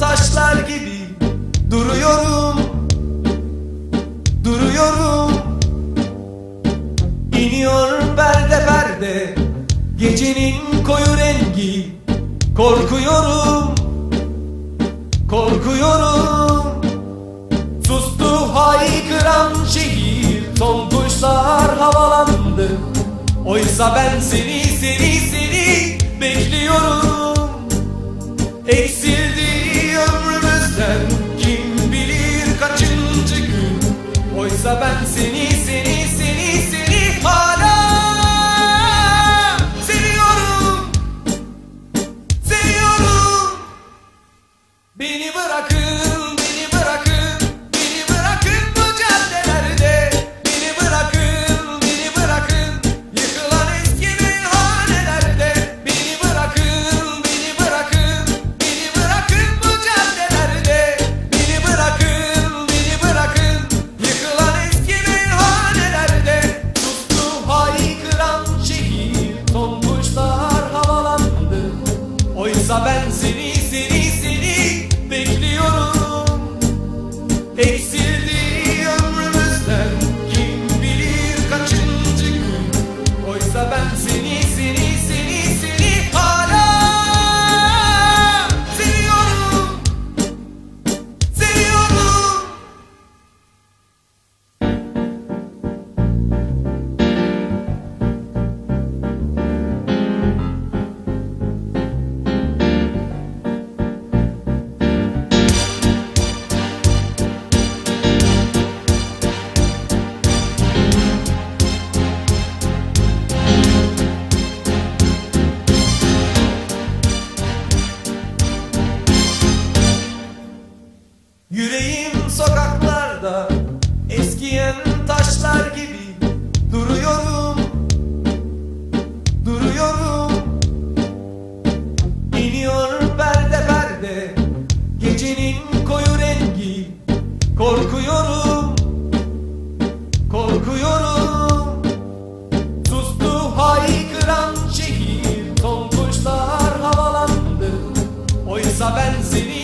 taşlar gibi duruyorum Duruyorum. İniyor perde perde Gecenin koyu rengi. Korkuyorum Korkuyorum. Sustu haykıran şehir Son kuşlar havalandı. Oysa ben seni Eksildi ömrümüzden. Kim bilir kaçıncı gün? Oysa ben seni seni seni seni hala seviyorum. Seviyorum. Beni bırakın. Hey. korkuyorum. Sustu haykıran şehir Dolmuşlar havalandı. Oysa ben seni